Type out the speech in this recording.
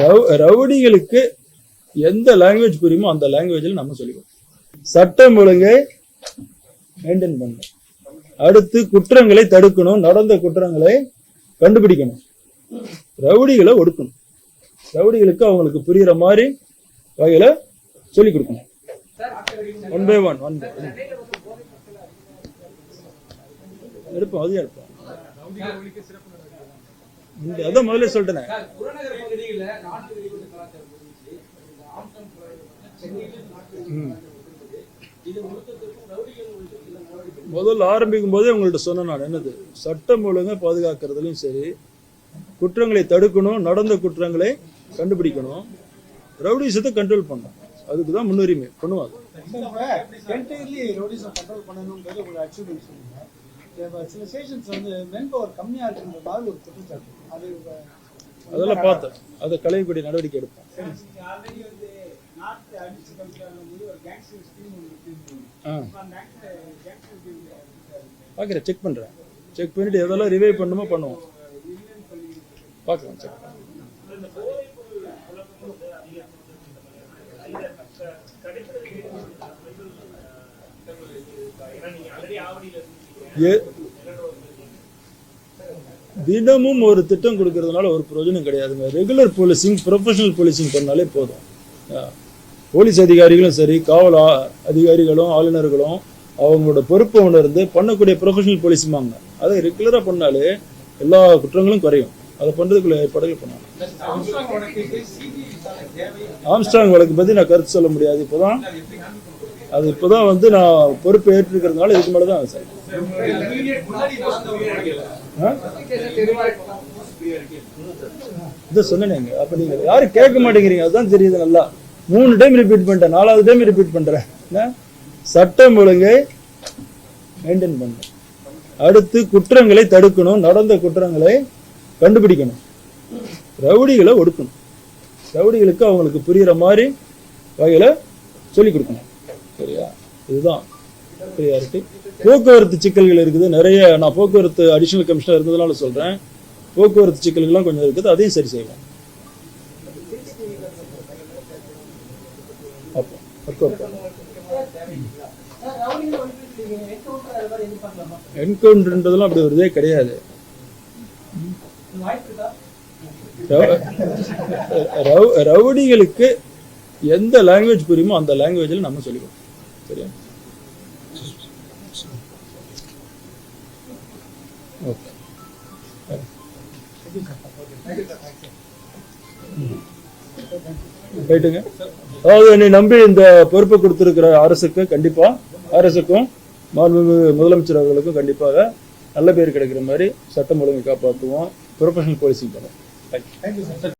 ரவு- ரவுடிகளுக்கு எந்த லாங்குவேஜ் புரியுமோ அந்த லாங்குவேஜில் நம்ம சொல்லிக்கணும் சட்டம் ஒழுங்கை மெயின்டைன் பண்ணணும் அடுத்து குற்றங்களை தடுக்கணும். நடந்த குற்றங்களை கண்டுபிடிக்கணும். ரவுடிகளை ஒடுக்கணும். ரவுடிகளுக்கு அவங்களுக்கு புரியுற மாதிரி வகையில சொல்லிக் கொடுக்கணும். One by one one by எடுப்போம் அதையும் எடுப்போம். இந்த அதான் முதல்ல சொல்லிட்டேனே முதல்ல ஆரம்பிக்கும் போதே உங்கள்ட்ட சொன்னேன் நான் என்னது? சட்டம் ஒழுங்கை பாதுகாக்கிறதுலையும் சரி குற்றங்களை தடுக்கணும் நடந்த குற்றங்களை கண்டுபிடிக்கணும். ரவுடிசத்தை கண்ட்ரோல் பண்ணணும். அதுக்கு தான் முன்னுரிமை பண்ணுவாங்க. சில ஸ்டேஷன்ஸ் வந்து மென் பவர் கம்மியாக இருக்குன்ற மாதிரி ஒரு குற்றச்சாட்டு. அது அதெல்லாம் பார்த்தேன். அதை களையக்கூடிய நடவடிக்கை எடுப்போம். பார்க்குறேன் செக் பண்ணுறேன் செக் பண்ணிட்டு எதெல்லாம் ரிவைவ் பண்ணுமோ பண்ணுவோம். பார்க்கலாம் செக் ஏ தினமும் ஒரு திட்டம் கொடுக்கறதுனால ஒரு பிரயோஜனம் கிடையாதுங்க. ரெகுலர் போலீசிங் ப்ரொஃபஷனல் போலீசிங் பண்ணாலே போதும். போலீஸ் அதிகாரிகளும் சரி காவல் அதிகாரிகளும் ஆளுநர்களும் அவங்களோட பொறுப்பை உணர்ந்து பண்ணக்கூடிய ப்ரொஃபஷனல் போலீஸுமாங்க அதை ரெகுலராக பண்ணாலே எல்லா குற்றங்களும் குறையும். அதை பண்ணுறதுக்குள்ள ஏற்பாடுகள் தேவை? ஆம்ஸ்டாங் வழக்கு பற்றி நான் கருத்து சொல்ல முடியாது. இப்போதான் அது இப்போதான் வந்து நான் பொறுப்பு ஏற்றிருக்கிறதுனால இதுக்கு மேலே தான் சார். ஆ? இதை சொன்னேங்க அப்போ நீங்கள் யாரும் கேட்க மாட்டேங்கிறீங்க. அதுதான் தெரியுது நல்லா. மூணு டைம் ரிப்பீட் பண்ணிட்டேன். நாலாவது டைம் ரிப்பீட் பண்ணுறேன் சட்டம் ஒழுங்கை மெயின்டைன் பண்ணேன் அடுத்து குற்றங்களை தடுக்கணும். நடந்த குற்றங்களை கண்டுபிடிக்கணும். ரவுடிகளை ஒடுக்கணும். ரவுடிகளுக்கு அவங்களுக்கு புரிகிற மாதிரி வகையில் சொல்லிக் கொடுக்கணும். சரியா? இதுதான். ப்ரியாரிட்டி போக்குவரத்து சிக்கல்கள் இருக்குது. நிறைய நான் போக்குவரத்து அடிஷனல் கமிஷனர் இருந்ததுனால சொல்றேன். போக்குவரத்து சிக்கல்கள்லாம் கொஞ்சம் இருக்குது. அதையும் சரி செய்வோம் என்கவுண்டர்ன்றதெல்லாம் அப்படி வருதே கிடையாது. ரவுடிகளுக்கு எந்த லாங்குவேஜ் புரியுமோ அந்த லாங்குவேஜில் நம்ம சொல்லிக்கணும் சரியா ஓகே ரைட்டுங்க அதாவது என்னை நம்பி இந்த பொறுப்பை கொடுத்துருக்கிற அரசுக்கு கண்டிப்பாக அரசுக்கும் மாண்புமிகு முதலமைச்சர் அவர்களுக்கும் கண்டிப்பாக நல்ல பேர் கிடைக்கிற மாதிரி சட்டம் ஒழுங்கை காப்பாற்றுவோம். ப்ரொஃபஷனல் போலீசிங் பண்ணுவோம் தேங்க்யூ